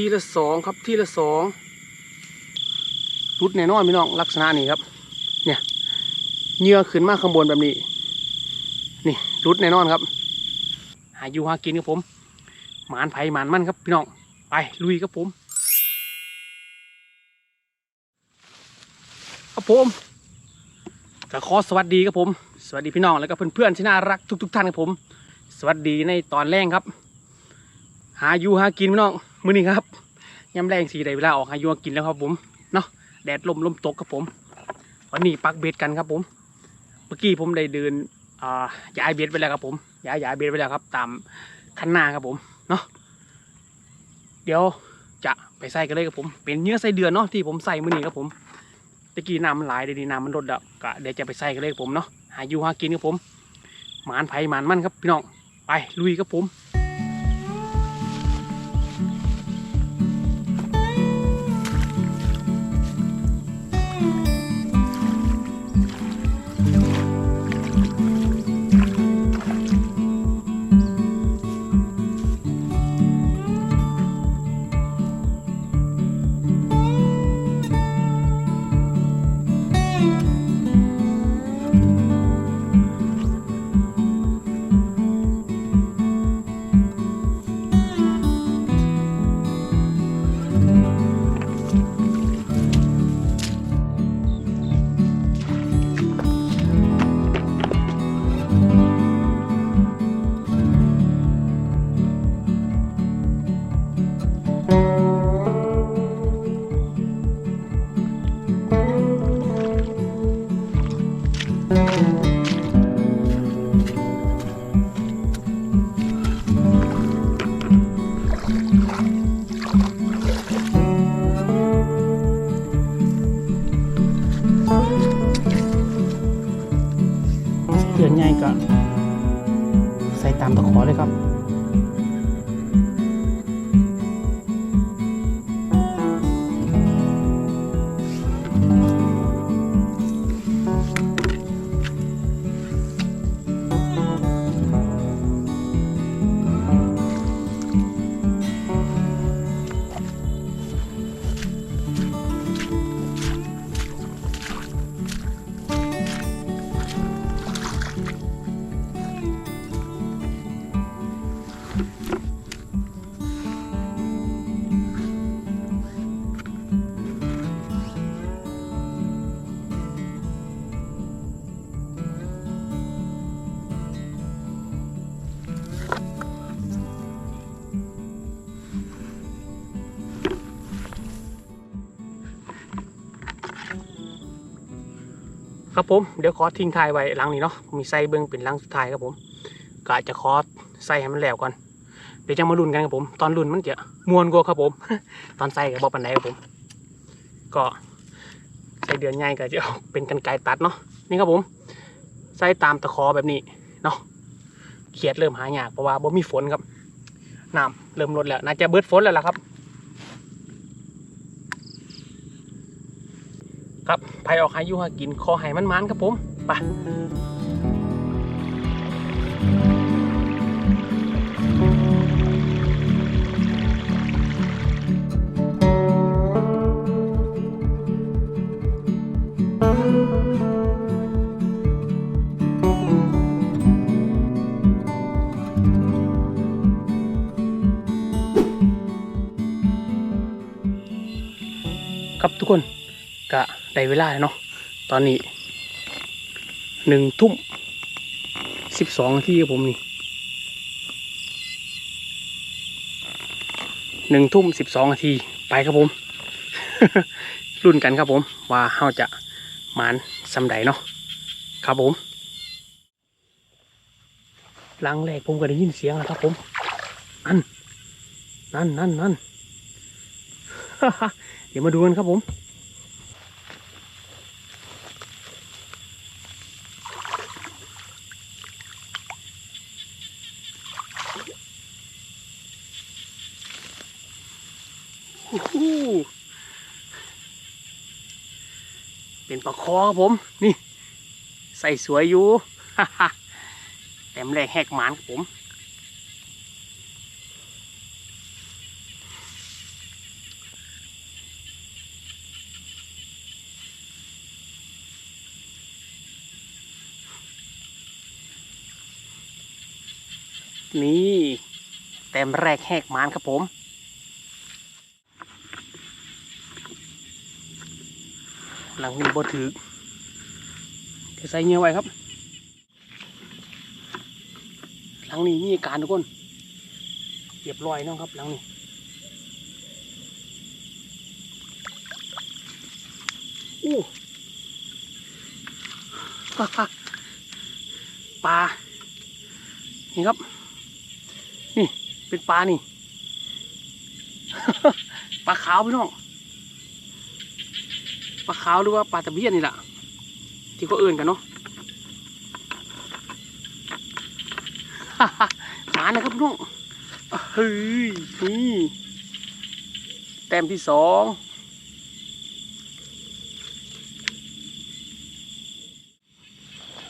ทีละสองครับทีละสองรุดแน่นอนพี่น้องลักษณะนี้ครับ เนี่ยเหงื่อขึ้นมาข้างบนแบบนี้ นี่รุดแน่นอนครับ หาอยู่หากินครับผม หมานไผ่หมานมันครับพี่น้องไปลุยครับผมครับผมก็ขอสวัสดีครับผม สวัสดีพี่น้องแล้วก็เพื่อนๆที่น่ารักทุก ๆ ท่านครับผม สวัสดีในตอนแรกครับ หาอยู่หากินพี่น้อง มื้อนี้ครับยามแรงสีได้เวลาออกหายู่หากินแล้วครับผมเนาะแดดลมลมตกครับผม วันนี้ปักเบ็ดกันครับผม เมื่อกี้ผมได้เดินอ่าย้ายเบ็ดไปแล้วครับผมย้ายย้ายเบ็ดไปแล้วครับ ตามคันนาครับผมเนาะเดี๋ยวจะไปใส่กันเลยครับผม เป็นเนื้อไส้เดือนเนาะที่ผมใส่มื้อนี้ครับผมตะกี้น้ำมันหลายเดี๋ยวนี้น้ำมันลดแล้วก็เดี๋ยวจะไปใส่กันเลยครับผมเนาะหาอยู่หากินครับผมหมานไผ่หมานมั่นครับพี่น้องไปลุยครับผม ครับผมเดี๋ยวขอทิ้งท้ายไว้หลังนี้เนาะมีใส่เบิ้งเป็นหลังสุดท้ายครับผมก็อาจจะขอใส่ให้มันแล้วก่อนเดี๋ยวจะมาลุ้นกันครับผม ตอนลุ้นมันจะมวนกว่าครับผม ตอนใส่กับบอปันไดครับผม ก็ใส่เดือนใหญ่ก็จะเป็นกันไกตัดเนาะนี่ครับผมใส่ตามตะขอแบบนี้เนาะเขียดเริ่มหายากเพราะว่าบ่มีฝนครับน้ำเริ่มลดแล้วน่าจะเบิดฝนแล้วล่ะครับ ครับไผออกหาอยู่หากินคอห้มันมันๆครับผมไปครับทุกคน ได้เวลาเนาะตอนนี้หนึ่งทุ่มสิบสองทีครับผมนี่หนึ่งทุ่มสิบสองนาทีไปครับผม รุ่นกันครับผม ว่าเฮาจะหมานสำใดเนาะครับผมหลังแรกผมก็ได้ยินเสียงแล้วครับผมนั่นนั่นนั่นนั่นเดี๋ยวมาดูกันครับผม ปาคอครับผม นี่ ใส่สวยอยู่เต็มแรกแหกหมานครับผมนี่เต็มแรกแหกหมานครับผม หลังนี้บ่ถือเดี๋ยวใส่เงี้ยไว้ครับ หลังนี้มีการทุกคนเรียบรอยเนาะครับหลังนี้อู้ปลา นี่ครับ นี่เป็นปลานี่ ปลาขาวพี่น้อง ปลาขาวหรือว่าปลาตะเพียนนี่แหละที่ก็เอื่นกันเนาะมานะครับพี่น้องเฮ้ยนี่แต้มที่สอง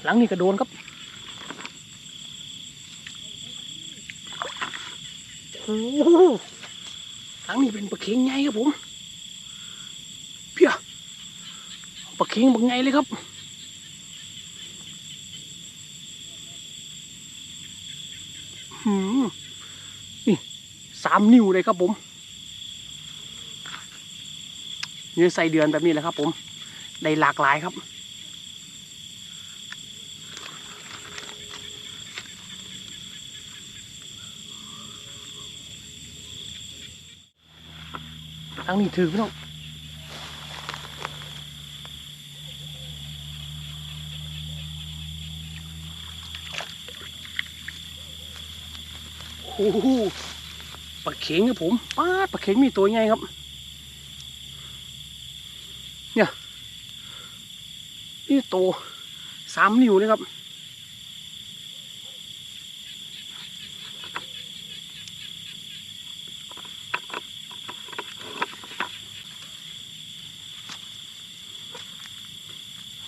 หลังนี่กระโดนครับโอ้โหหลังนี่เป็นปลาเค็งใหญ่ครับผม เพีย ปลาเค็งบักใหญ่เลยครับหืมนี่สามนิ้วเลยครับผมเนื้อใส่เดือนแบบนี้แหละครับ ผม ได้หลากหลายครับทั้งนี้ถือพี่น้อง โอ้โหปลาเข็งครับผมป้าปลาเข็งมีตัวใหญ่ครับ เนี่ยนี่โตสามนิ้วเลยครับ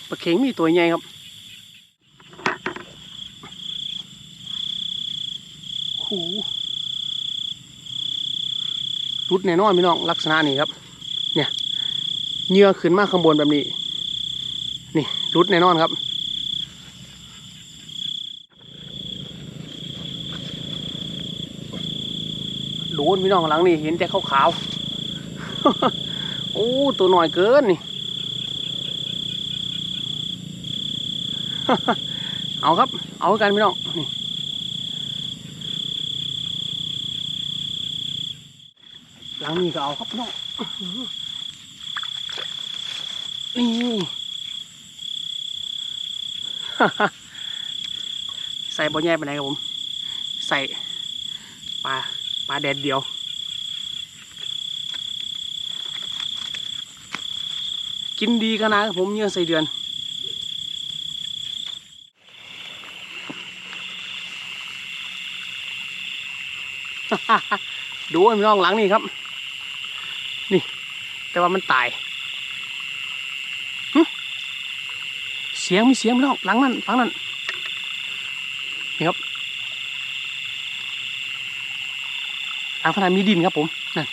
ปลาเข็งมีตัวใหญ่ครับโอ้โหรุ ดแน่นอนพี่น้องลักษณะนี้ครับ เนี่ยเหงื่อขึ้นมากข้างบนแบบนี้ นี่รุดแน่นอนครับ โดนพี่น้องหลังนี่เห็นแต่ขาวๆ โอ้ตัวหน่อยเกินนี่ เอาครับ เอากันพี่น้องนี่หลัง นี้ก็เอาครับน้องนี่ใส่บอแย่ไปไหนครับผม ใส่ปลาปลาแดดเดียวกินดีขนาดผมเยื่อใส่เดือน ดูไอ้น้องหลังนี่ครับ แต่ว่ามันตายเสียงมีเสียงพี่น้องหลังนั้นหลังนั้นนี่ครับหลังพนันมีดินครับผมนั่น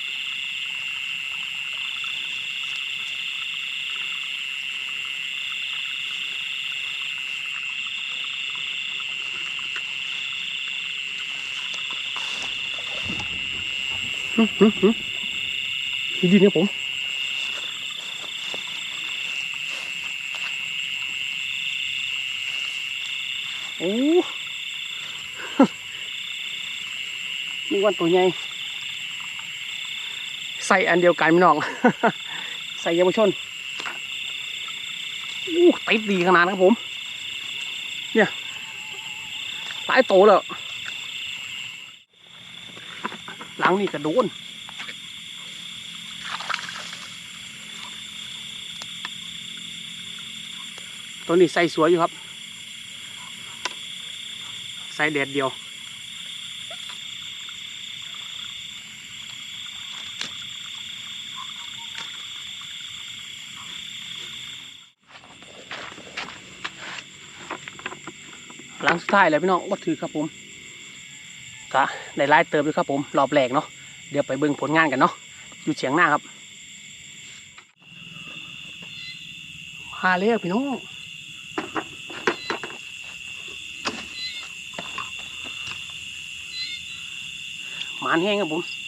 หึหึหึมีดินครับผม โอ้นี่วันตัวใหญ่ใส่อันเดียวกันพี่น้อง ใส่เยาวชนอู้ติดดีขนาดนะครับผม เนี่ยหลายโตแล้ว หลังนี่กระโดนตัวนี้ใส่สวยอยู่ครับ ใส่แดดเดียว หลังสุดท้ายแล้วพี่น้องวัดถือครับผมก็ได้ไล่เติมด้วยครับผมรอบแรกเนาะเดี๋ยวไปเบิ่งผลงานกันเนาะอยู่เฉียงหน้าครับมาเลยพี่น้อง หมานแห้งครับผม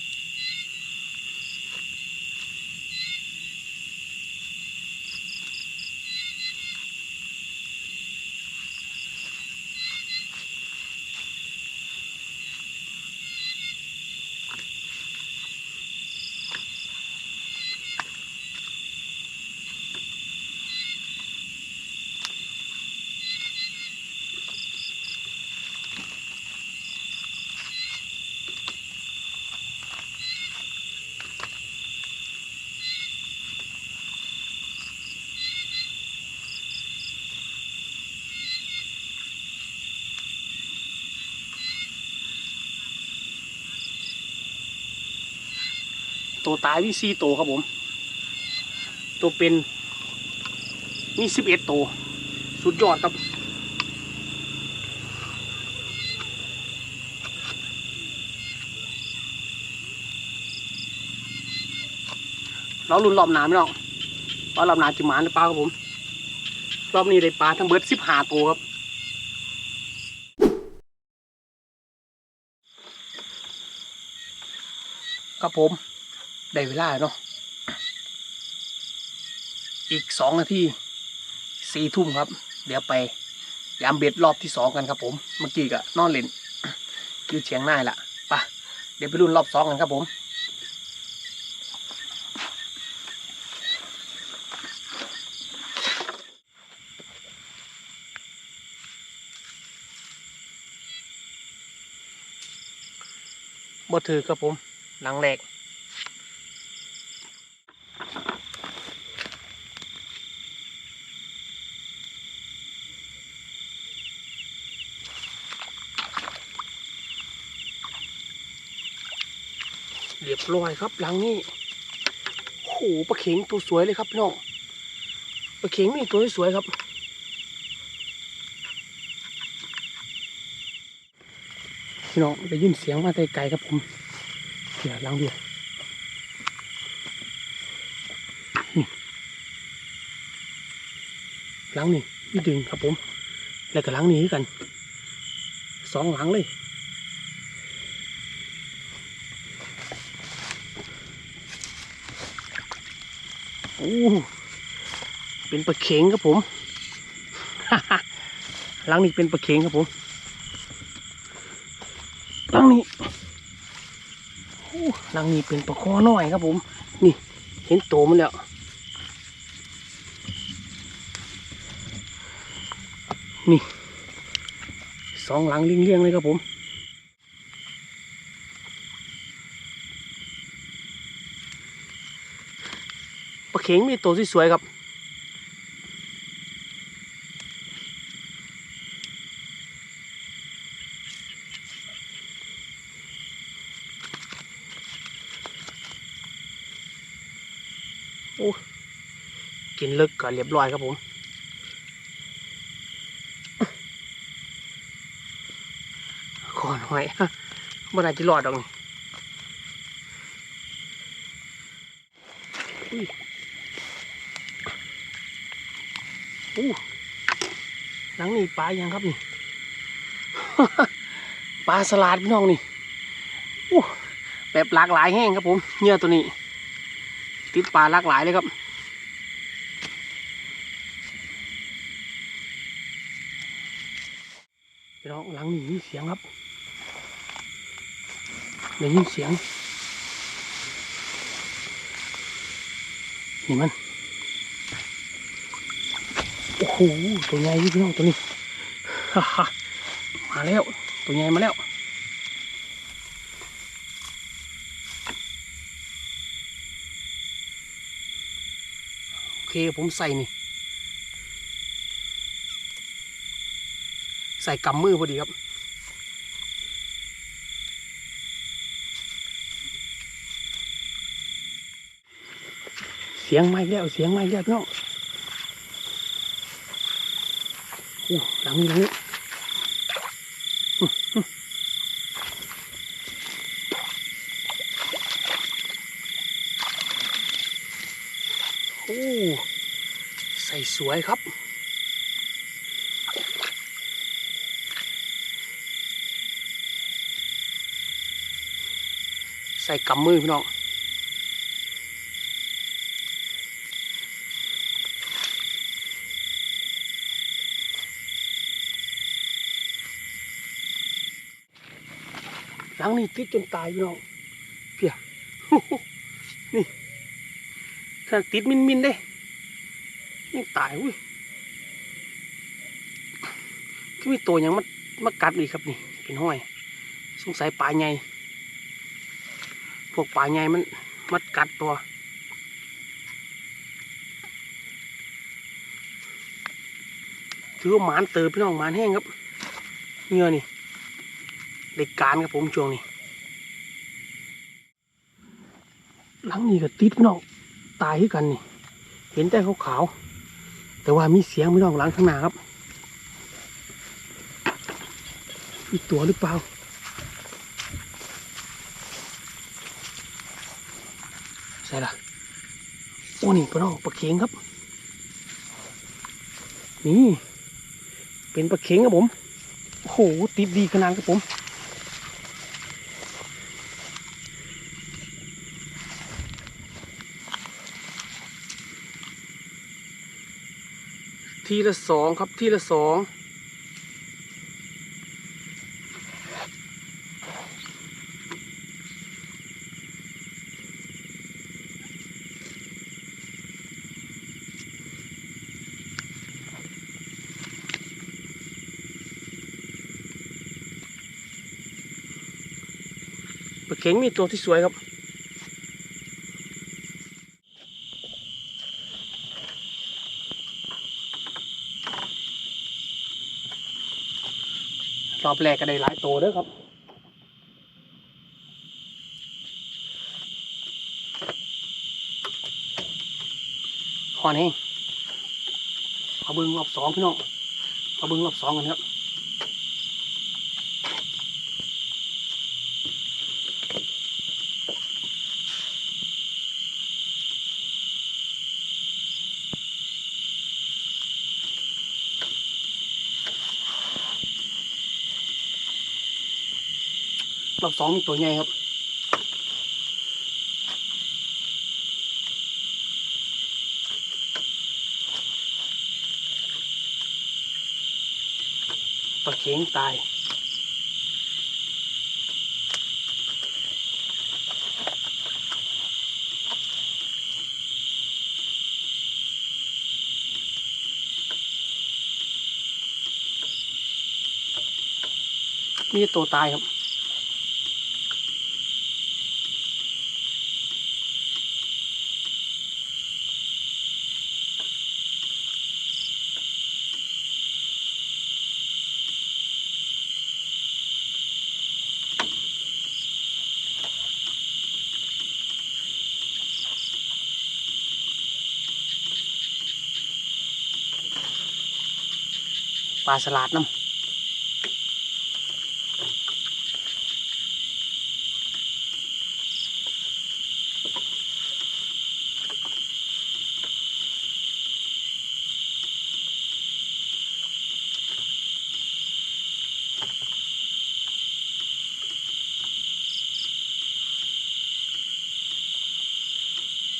ตัวตายมีสี่ตัวครับผม ตัวเป็นมีสิบเอ็ดตัวสุดยอดครับเราลุ้นรอบหนาไม่น้องว่ารอบหนาจะหมานหรือเปล่าครับผม รอบนี้ได้ปลาทั้งเบิร์ดสิบห้าตัวครับครับผม ได้เวลาแล้วเนาะอีกสองนาทีสี่ทุ่มครับ เดี๋ยวไปยามเบ็ดรอบที่สองกันครับผมเมื่อกี้ก็นอนเล่นอยู่เชียงหน้าละไปะเดี๋ยวไปรุ่นรอบสองกันครับผมบ่ถือครับผมหลังแรก เรียบร้อยครับหลังนี้โอ้โหปลาเข็งตัวสวยเลยครับพี่น้องปลาเข็งนี่ตัวสวยครับพี่น้องได้ยินเสียงมาแต่ไกลครับผมเดี๋ยวล้างดูนี่ล้างนี่นี่ดึงครับผม แล้วก็ล้างนี่คือกันสองหลังเลย โอ้เป็นปลาเข็งครับผมหลังนี้เป็นปลาเข็งครับผมหลังนี้โอ้หลังนี้เป็นปลาคอน้อยครับผม นี่เห็นโตมันแล้วนี่สองหลังเลี้ยงๆเลยครับผม ปลาเข็งมีตัวสวยครับโอ้กินลิกก่อนเรียบร้อยครับผมขอนหอยบ่ได้จะรอดดอกนี่ อู้หลังนี่ปลาอยังครับนี่ปลาสลัดพี่น้องนี่อู้แบบหลากหลายแห้งครับผมเหยื่อตัวนี้ ติดปลาหลากหลายเลยครับพี่น้องหลังนี้มีเสียงครับได้ยินเสียงนี่มัน หตัวใหญ่พี่น้องตัวนี้ฮ่าฮ่ามาแล้ว ตัวใหญ่มาแล้วโอเคผมใส่นี่ ใส่กำมือพอดีครับเสียงไม่แล้วเสียงไม่แล้วพี่น้อง อู้หลังนี้หลังนี้โอ้ใส่สวยครับใส่กำมือพี่น้อง หลังนี้ติดจนตายพี่น้องเพียนี่ถ้าติดมินมินๆเด้ยังตายอุ้ยที่มีตัวยังมามากัดอีกครับนี่เป็นห้อย สงสัยปลาใหญ่พวกปลาใหญ่มันมัดกัดตัวถือว่าหมานเติบพี่น้องหมานแห้งครับเงื่อนี่ เด็กการครับผมช่วงนี้หลังนี้ก็ติดพี่น้องตายคือกันนี่ เห็นแต่ขาวๆแต่ว่ามีเสียงพี่น้องหลังข้างหน้าครับมีตัวหรือเปล่าใช่ละโอ้นี่พี่น้องปลาเข็งครับ นี่ เป็นปลาเข็งครับผมโอ้โหติดดีขนาดครับผม ทีละสองครับ ทีละสองปลาเข็งมีตัวที่สวยครับ รอบแรกก็ได้หลายตัวเด้อครับขอนี้เอาเบิ้งรอบสองพี่น้องเอาเบิ้งรอบสองกันครับ สองตัวใหญ่ครับปลาเข็งตายมีตัวตายครับ ปลาสลัดน้ำ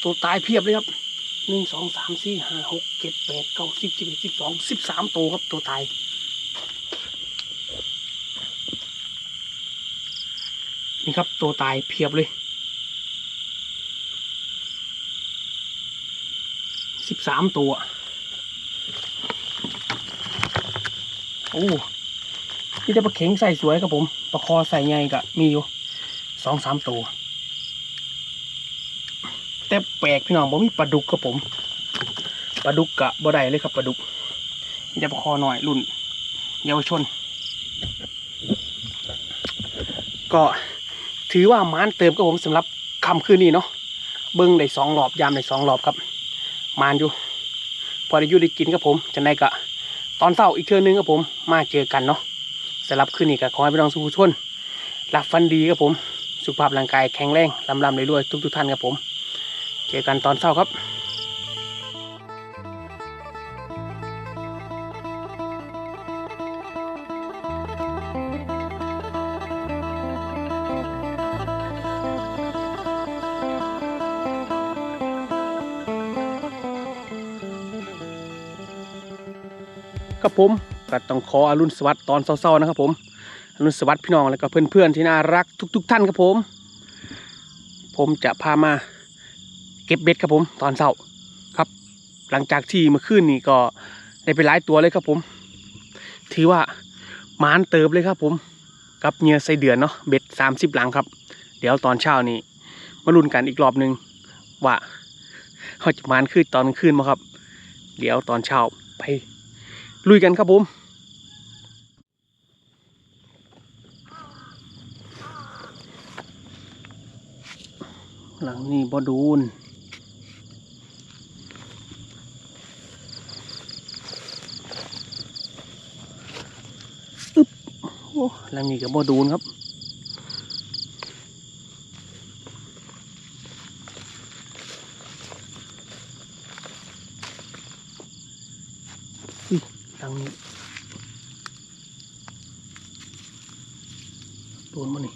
ตัวตายเพียบเลยครับ หนึ่งสองสามสี่ห้าหกเจ็ดแปดเก้าสิบสิบเอ็ดสิบสองสิบสามตัวครับตัวตายนี่ครับตัวตายเพียบเลยสิบสามตัวโอ้นี่จะปลาเข็งใส่สวยครับผมปลาคอใส่ใหญ่ก็มีอยู่สองสามตัว แต่แปลกพี่น้องผมมีปลาดุกครับผมปลาดุกกะบ่ได้เลยครับปลาดุกนี่จะปลาคอหน่อยรุ่น เยาวชน ก็ถือว่ามานเติมกับผมสำหรับคำคืนนี้เนาะเบิ้งได้สองรอบยามได้สองรอบครับ มานอยู่ พอได้อยู่ได้กินกับผมจะได้กะ ตอนเช้าอีกเทื่อนึงครับผม มาเจอกันเนาะสำหรับคืนนี้ก็ขอให้พี่น้องสุขชนหลับฟันดีครับผม สุขภาพร่างกายแข็งแรงลำลำรวยๆทุกท่านครับผม เจอกันตอนเช้าครับครับผมก็ต้องขออรุณสวัสดิ์ตอนเศร้าๆนะครับ ผมอรุณสวัสดิ์พี่น้องแล้วก็เพื่อนๆที่น่ารักทุก ๆ ท่านครับผม ผมจะพามา เก็บเบ็ดครับผมตอนเช้าครับ หลังจากที่เมื่อคืนนี้ก็ได้ไปหลายตัวเลยครับผม ถือว่ามานเติบเลยครับผม กับเหงื่อใส่เดือนเนาะเบ็ดสามสิบหลังครับ เดี๋ยวตอนเช้านี้มาลุ้นกันอีกรอบหนึ่งว่าเขาจะมานขึ้นตอนคืนมาครับ เดี๋ยวตอนเช้าไปลุยกันครับผมหลังนี้บอดูนอึ๊บ โอ้หลังนี้กับบอดูนครับ อุ้ยหลังนี้โดนมานี่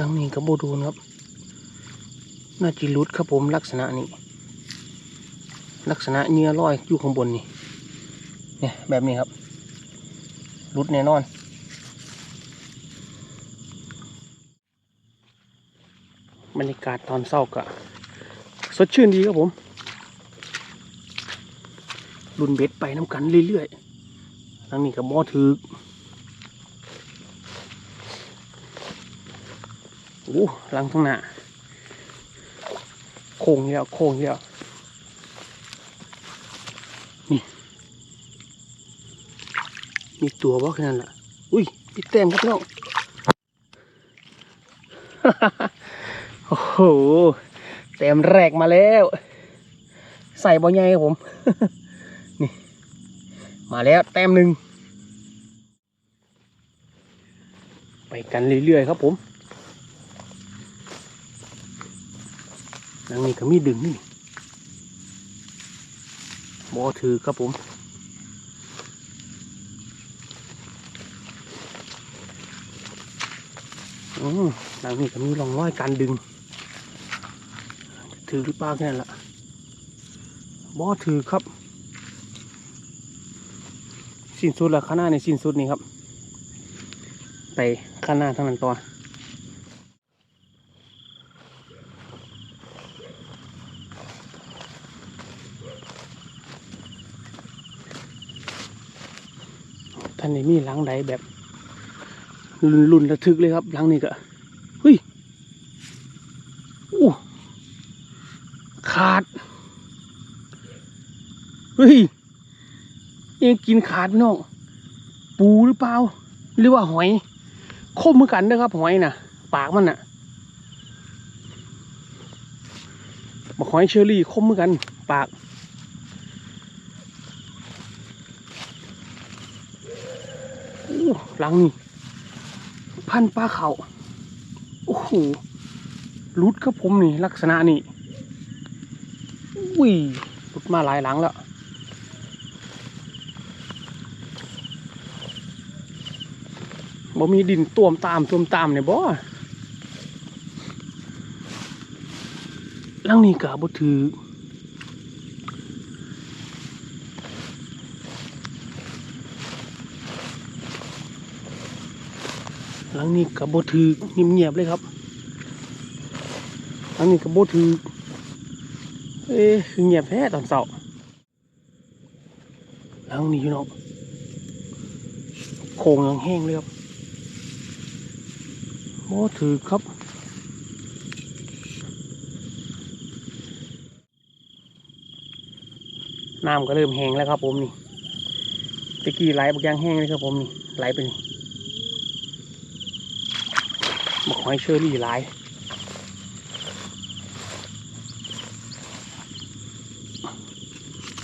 ดัง นี้กับโบดูนครับ น่าจิรุดครับผมลักษณะนี้ ลักษณะเนื้อลอยอยู่ข้างบนนี่เนี่ยแบบนี้ครับรุดแน่นอนบรรยากาศตอนเศร้าก็สดชื่นดีครับผมรุนเบ็ดไปน้ำกันเรื่อยๆทั้งนี้กับมอถือ โอ้หลังทั้งหน้าโค้งเยอะโค้งเยอะนี่ มีตัวบ่แค่นั้นล่ะอุ้ยพี่แต้มครับน้องโอ้โหแต้มแรกมาแล้ว ใส่บ่ใหญ่ครับผม นี่ มาแล้วแต้มหนึ่งไปกันเรื่อยๆครับผม นังนี้ก็มีดึงนี่บอถือครับผมหลังนี้ก็มีรองรอยการดึง ถือหรือเปล่าแค่นั้นละบอถือครับ สิ้นสุดล้วข้างหน้าในสิ้นสุดนี่ครับ ไปข้างหน้าทางนั้นต่อ ท่านนี้มีหลังใดแบบรุนรุนระทึกเลยครับหลังนี้ก็เฮ้ยอู้ขาดเฮ้ยยังกินขาดพี่น้องปูหรือเปล่าหรือว่าหอยคมเหมือนกันนะครับ หอยน่ะ ปากมันน่ะบอกหอยเชอรี่คมเหมือนกัน ปาก อู้ หลังนี่พันปลาเขาโอ้โหรุดครับผมนี่ลักษณะนี่อุ้ยรุดมาหลายหลังแล้วบ่มีดินต่วมตามต่วมตามเนี่ยบ่ลังนี้กะบ่ถือ งนี้กับโบถือเงียบๆเลยครับหลังนี้กับโบถือเอ๊ะคือเงียบแท้ตอนเสาร์หลังนี้อยู่เนาะโคงยังแห้งเลยครับโบถือครับน้ำก็เริ่มแห้งแล้วครับผมนี่ตะกี้ไหลบักยางแห้งเลยครับผมนี่ไหลไปนี่ บอก หอยเชอรี่หลาย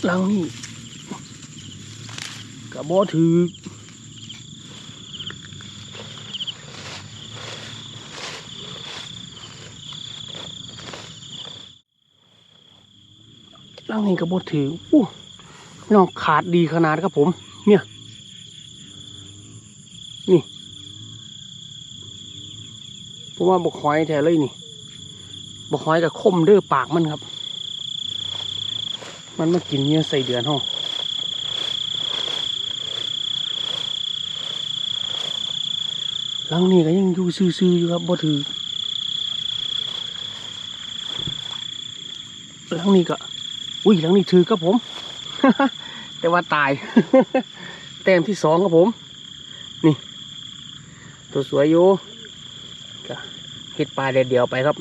หลังนี่กระบอกถือหลังนี่กระบอกถืออู้น้องขาดดีขนาดครับผม เนี่ย ราะว่าบกหอยแท้เลยนี่บกหอยกับคมเด้อปากมันครับ มันมากินเนื้อใส่เดือนห้องหลังนี้ก็ยังอยู่ซื่อๆอยู่ครับบ่ถือหลังนี้ก็ อุ้ยหลังนี้ถือครับผม แต่ว่าตาย แต้มที่สองครับผม นี่ ตัวสวยอยู่ เห็ดปลาเด็ดเดียวไปครับ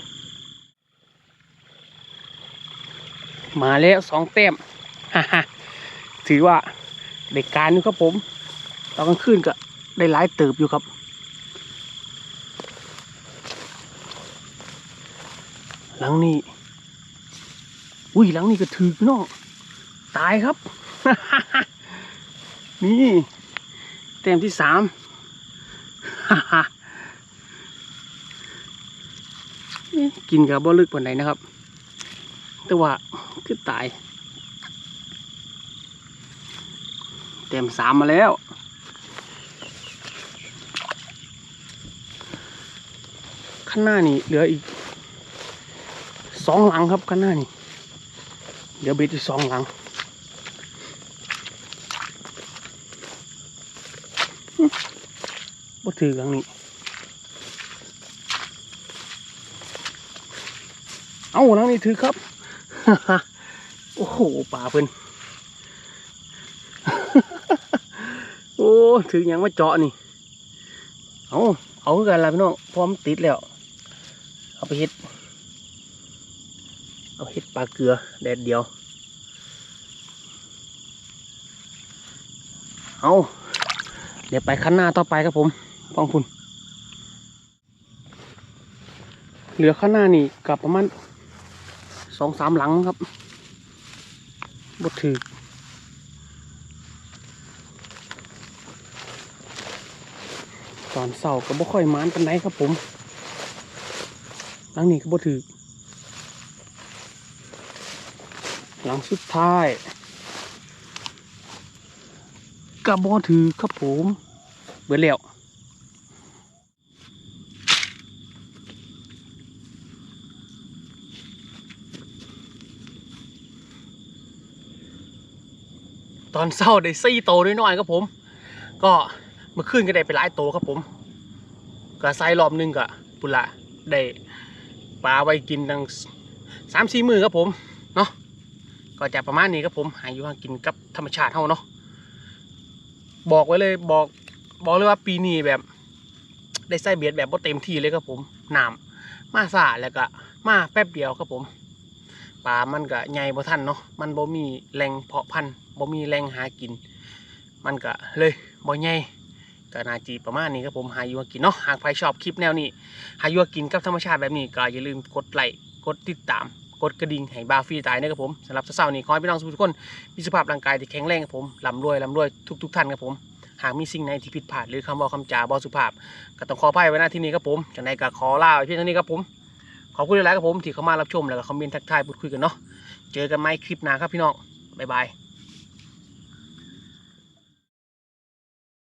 มาแล้วสองแต้มถือว่าได้การอยู่ครับผมตอนกลางคืนก็ได้หลายเติบอยู่ครับ หลังนี้ อุ้ยหลังนี้ก็ถือน้องตายครับ นี่ เต็มที่สามเอ๊ะ กินกับบ่ลึกปานใดนะครับ แต่ว่าคือตายเต็มสามมาแล้วข้างหน้านี่เหลืออีกสองหลังครับข้างหน้านี่เหลือเบ็ดอีกสองหลังบ่ถือหลังนี้ เอาหลังนี้ถือครับ โอ้โหป่าเพิ่นโอ้ถือยังมาเจาะนี่ เอาเอาคือกันละพี่น้องพร้อมติดแล้ว เอาไปเฮ็ด เอาเฮ็ดปลาเกลือแดดเดียว เอาเดี๋ยวไปขั้นหน้าต่อไปครับผมฟังคุณ เหลือข้างหน้านี่กับประมาณ สองสามหลังครับบดถือตอนเสาก็บ่ค่อยมานกันไดครับผมหลังนี้ก็บ่ถือหลังสุดท้ายก็บ่ถือครับผม เบิดแล้ว อนเศร้าได้ซี่โตน้อยๆครับผม ก็มื่อคืนก็ได้ไปหลายโตครับผมก็ใส่รอบหนึงก็ปุนละได้ปลาไว้กินตั้งสามสี่มือครับผมเนาะก็จะประมาณนี้ครับผมหาอยู่หากินกับธรรมชาติเท่าเนาะบอกไว้เลยบอกบอกเลยว่าปีนี้แบบ ได้ใส่เบียดแบบบ่เต็มที่เลยครับผมน้ำมาสาแล้วก็มาแป๊บเดียวครับผมปลามันก็ใหญ่บ่ทันเนาะมันบ่มีแหล่งเพาะพันธุ์ บ่มีแหล่งหากิน มันก็เลยบ่ใหญ่ก็นาจีประมาณนี้ครับผมหาอยู่กินเนาะหากใครชอบคลิปแนวนี้หาอยู่กินกับธรรมชาติแบบนี้ก็อย่าลืมกดไลค์กดติดตาม กดกระดิ่งให้บาฟรีตายนะครับผมสำหรับเช้าๆนี้ขอให้พี่น้องทุกคนมีสุขภาพร่างกายที่แข็งแรงครับผมร่ำรวยร่ำรวยทุก ๆ ท่านครับผมหากมีสิ่งไหนที่ผิดพลาดหรือคำว่าคำจาบ่สุภาพ ก็ต้องขออภัยไว้หน้าที่นี้ครับผมจังใดก็ขอลาไว้เพียงเท่านี้ครับผมขอบคุณหลายครับผมที่เข้ามารับชมแล้วก็คอมเมนต์ทักทายพูดคุยกันเนาะเจอกันไหมคลิปหน้าครับพี่น้องบ๊ายบาย